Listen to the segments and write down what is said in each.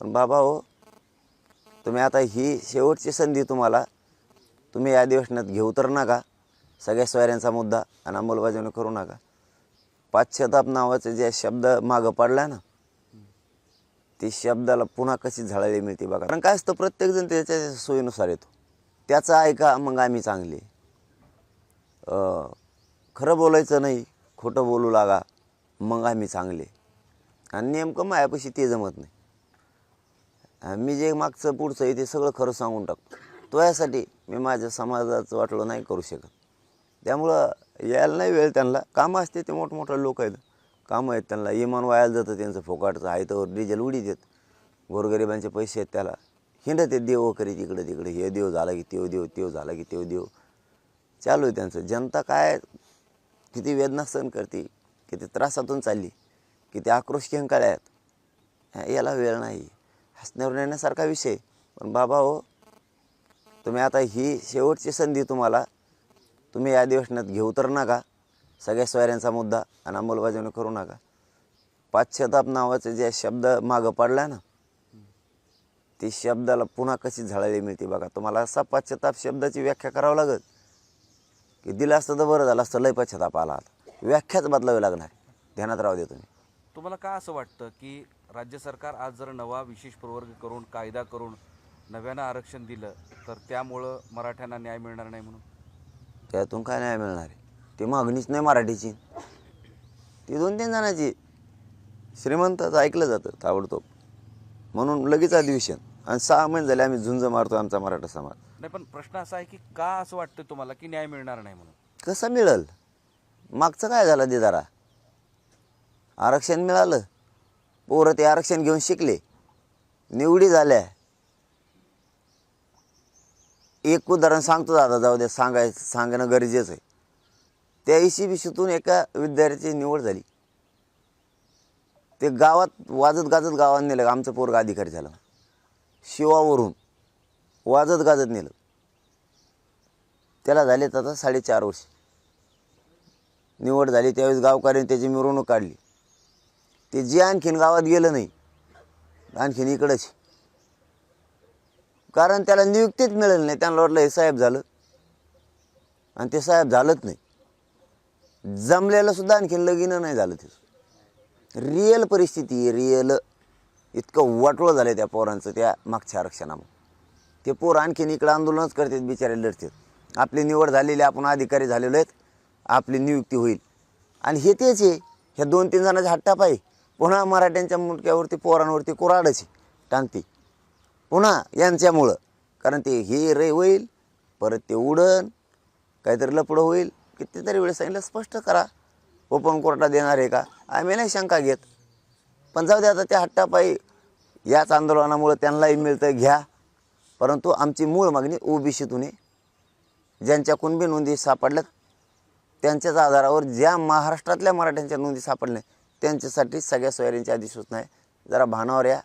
पण बाबा हो तुम्ही आता ही शेवटची संधी तुम्हाला तुम्ही या अधिवेशनात घेऊ तर नका. सगळ्या सोयऱ्यांचा मुद्दा आणि अंमलबजावणी करू नका. पाश्चाताप नावाचे जे शब्द मागं पडला ना ती शब्दाला पुन्हा कशी झाडायला मिळते बघा. कारण काय असतं प्रत्येकजण त्याच्या सोयीनुसार येतो. त्याचं ऐका मग आम्ही चांगले खरं बोलायचं नाही खोटं बोलू लागा मग आम्ही चांगले आणि नेमकं मायापाशी ते जमत नाही. मी जे मागचं पुढचं आहे ते सगळं खरं सांगून टाकतो. तो यासाठी मी माझ्या समाजाचं वाटलं नाही करू शकत. त्यामुळं यायला नाही वेळ त्यांना. कामं असते ते मोठमोठे लोक आहेत. कामं आहेत त्यांना. इमान वायाला जातं त्यांचं फोकाटचं. आहे तर डिझेल उडीत देत गोरगरिबांचे पैसे आहेत त्याला. हिंडत ते देव करी तिकडे तिकडे. हे देव झाला की तेव देव तेव झाला की तेव देव. चालू आहे त्यांचं. जनता काय किती वेदना सहन करते किती त्रासातून चालली किती आक्रोश किंकाळ्या आहेत. याला वेळ नाही. हसण्यावर नेण्यासारखा विषय. पण बाबा हो तुम्ही आता ही शेवटची संधी तुम्हाला तुम्ही या अधिवेशनात घेऊ तर नका. सगळ्या सोयऱ्यांचा मुद्दा आणि अंमलबजावणी करू नका. पाश्चाताप नावाचे जे शब्द मागं पडला ना ती शब्दाला पुन्हा कशी झाडायला मिळते बघा. तुम्हाला असा पाश्चाताप शब्दाची व्याख्या करावं लागत की दिलं असतं तर बरं झालं असतं लय पाश्चाताप आला आता. व्याख्याच बदलावी लागणार. ध्यानात राहू दे तुम्ही. तुम्हाला का असं वाटतं की राज्य सरकार आज जर नवा विशेष प्रवर्ग करून कायदा करून नव्यानं आरक्षण दिलं तर त्यामुळं मराठ्यांना न्याय मिळणार नाही म्हणून? त्यातून काय नाही मिळणार आहे? ती मागणीच नाही मराठीची. ती दोन तीन जणांची. श्रीमंताचं ऐकलं जातं ताबडतोब. म्हणून लगेच अधिवेशन. आणि सहा महिने झाले आम्ही झुंज मारतो आमचा मराठा समाज. नाही पण प्रश्न असा आहे की का असं वाटतं तुम्हाला की न्याय मिळणार नाही म्हणून? कसं मिळल? मागचं काय झालं जरा? आरक्षण मिळालं. पोरं ते आरक्षण घेऊन शिकले. निवडी झाल्या. एक उदाहरण सांगतो दादा जाऊ द्या सांगायचं सांगणं गरजेचं आहे. त्या ऐशी एका विद्यार्थ्याची निवड झाली. ते गावात वाजत गाजत गावात नेलं आमचं पोरग अधिकारी झालं. शिवावरून वाजत गाजत नेलं. त्याला झाले आता साडेचार वर्ष. निवड झाली त्यावेळेस गावकऱ्यांनी त्याची मिरवणूक काढली. ते जे आणखीन गावात गेलं नाही आणखीन इकडंच. कारण त्याला नियुक्तीच मिळेल नाही. त्यांना वाटलं हे साहेब झालं. आणि ते साहेब झालंच नाही. जमलेलं सुद्धा आणखीन लगीनं नाही झालं ते. रिअल परिस्थिती रिअल इतकं वाटलं झालं त्या पोरांचं त्या मागच्या आरक्षणामुळे. ते पोर आणखीन इकडं आंदोलनच करतात बिचारे लढतात. आपली निवड झालेली आपण अधिकारी झालेलो आहेत. आपली नियुक्ती होईल. आणि हे तेच आहे. ह्या दोन तीन जणांच्या हट्टाप आहे. पुन्हा मराठ्यांच्या मुटक्यावरती पोरांवरती कुराडची टांगती. पुन्हा यांच्यामुळं. कारण ते हे रे होईल परत ते उडन काहीतरी लपडं होईल. कितीतरी वेळेस सांगितलं स्पष्ट करा. ओपन कोर्टात देणार आहे का? आम्ही नाही शंका घेत. पण जाऊ दे आता त्या हट्टापायी याच आंदोलनामुळं त्यांनाही मिळतं घ्या. परंतु आमची मूळ मागणी ओबीसीतून आहे. ज्यांच्या कुणबी नोंदी सापडल्यात त्यांच्याच आधारावर ज्या महाराष्ट्रातल्या मराठ्यांच्या नोंदी सापडल्या त्यांच्यासाठी सगळ्या सोयऱ्यांची अधिसूचना आहे. जरा भानावर या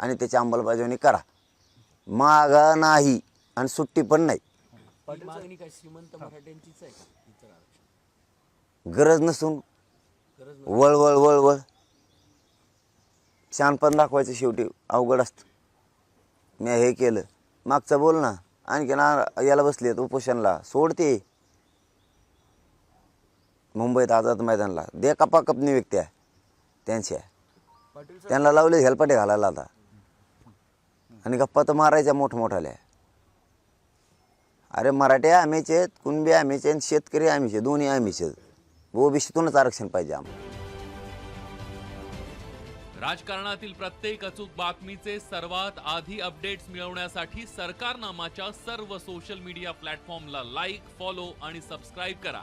आणि त्याची अंमलबजावणी करा. मागा नाही आणि सुट्टी पण नाही. गरज नसून गरज वळ वळ वळ. वळ शहाणपण दाखवायचं शेवटी. अवघड असतं. मी हे केलं. मागचं बोल ना. आणखी ना याला बसलेत उपोषणला. सोडते. मुंबईत आझाद मैदानला. दे कपा कपनी व्यक्ती आहे. त्यांच्या पाटील साहेब त्यांना लावले हेलपाटे घालायला आता. आणि गप्पा तर मारायच्या मोठमोठाल्या अरे मराठ्या आम्हीच आहेत कुणबी आम्हीच आहेत शेतकरी आम्हीच दोन्ही आम्हीच ओबीसीतूनच आरक्षण पाहिजे आम्हाला. राजकारणातील प्रत्येक अचूक बातमीचे सर्वात आधी अपडेट्स मिळवण्यासाठी सरकारनामाच्या सर्व सोशल मीडिया प्लॅटफॉर्मला लाईक फॉलो आणि सबस्क्राईब करा.